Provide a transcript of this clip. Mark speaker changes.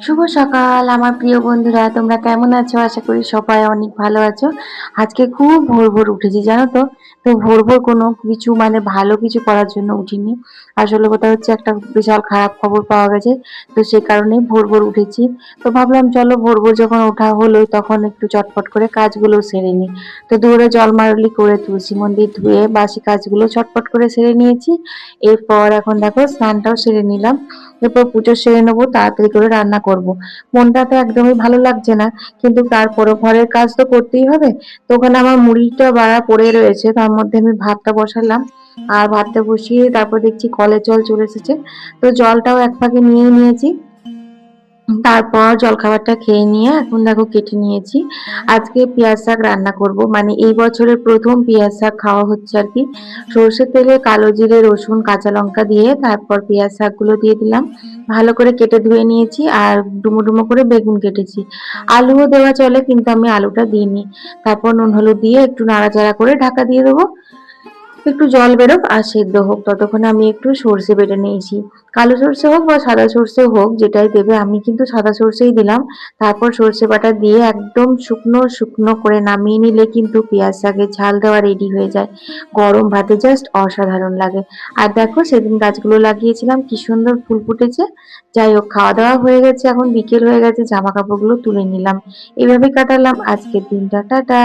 Speaker 1: শুভ সকাল, আমার প্রিয় বন্ধুরা, তোমরা কেমন আছো? আশা করি সবাই অনেক ভালো আছো। আজকে খুব ভোর ভোর উঠেছি, জানো তো? তো ভোর ভোর কোনো কিছু মানে ভালো কিছু করার জন্য উঠিনি। আসলে কথা হচ্ছে, একটা বিশাল খারাপ খবর পাওয়া গেছে, তো সে কারণে ভোর ভোর উঠেছি। তো ভাবলাম, চলো ভোর ভোর যখন ওঠা হলো, তখন একটু চটপট করে কাজগুলো সেরে নিই। তো দূরে জল মারলি করে তুলসী মন্দির ধুয়ে বাসি কাজগুলো চটপট করে সেরে নিয়েছি। এরপর এখন দেখো, স্নানটাও সেরে নিলাম। এরপর পুজো সেরে নেব, তাড়াতাড়ি করে রান্না করব। মনটা তো একদমই ভালো লাগছে না, কিন্তু তারপরও ঘরের কাজ তো করতেই হবে। তো ওখানে আমার মুড়িটা বাড়া পড়ে রয়েছে, তার মধ্যে আমি ভাতটা বসালাম। আর ভাতটা বসিয়ে তারপর দেখছি কলের জল চলে এসেছে। তো জলটাও এক ফাঁকে নিয়ে নিয়েছি। তারপর জলখাবারটা খেয়ে নিয়ে এখন দেখো কেটে নিয়েছি। আজকে পেঁয়াজ শাক রান্না করব। মানে এই বছরের প্রথম পেঁয়াজ শাক খাওয়া হচ্ছে আর কি। সর্ষের তেলে কালো জিরে, রসুন, কাঁচা লঙ্কা দিয়ে তারপর পেঁয়াজ শাকগুলো দিয়ে দিলাম। ভালো করে কেটে ধুয়ে নিয়েছি আর ডুমো ডুমো করে বেগুন কেটেছি। আলুও দেওয়া চলে কিন্তু আমি আলুটা দিইনি। তারপর নুন হলুদ দিয়ে একটু নাড়াচাড়া করে ঢাকা দিয়ে দেবো। একটু জল বেরোক আর সেদ্ধ হোক। ততক্ষণে আমি একটু সর্ষে বেটে নিয়েছি। কালো সর্ষে হোক বা সাদা সর্ষে হোক, যেটাই দেবে, আমি কিন্তু সাদা সর্ষেই দিলাম। তারপর সর্ষে বাটা দিয়ে একদম শুকনো শুকনো করে নামিয়ে নিলে কিন্তু পেঁয়াজ শাকের ঝাল দেওয়া রেডি হয়ে যায়। গরম ভাতে জাস্ট অসাধারণ লাগে। আর দেখো, সেদিন গাছগুলো লাগিয়েছিলাম, কি সুন্দর ফুল ফুটেছে। যাই হোক খাওয়া দাওয়া হয়ে গেছে, এখন বিকেল হয়ে গেছে জামা কাপড়গুলো তুলে নিলাম। এভাবে কাটালাম আজকের দিনটা। টাটা!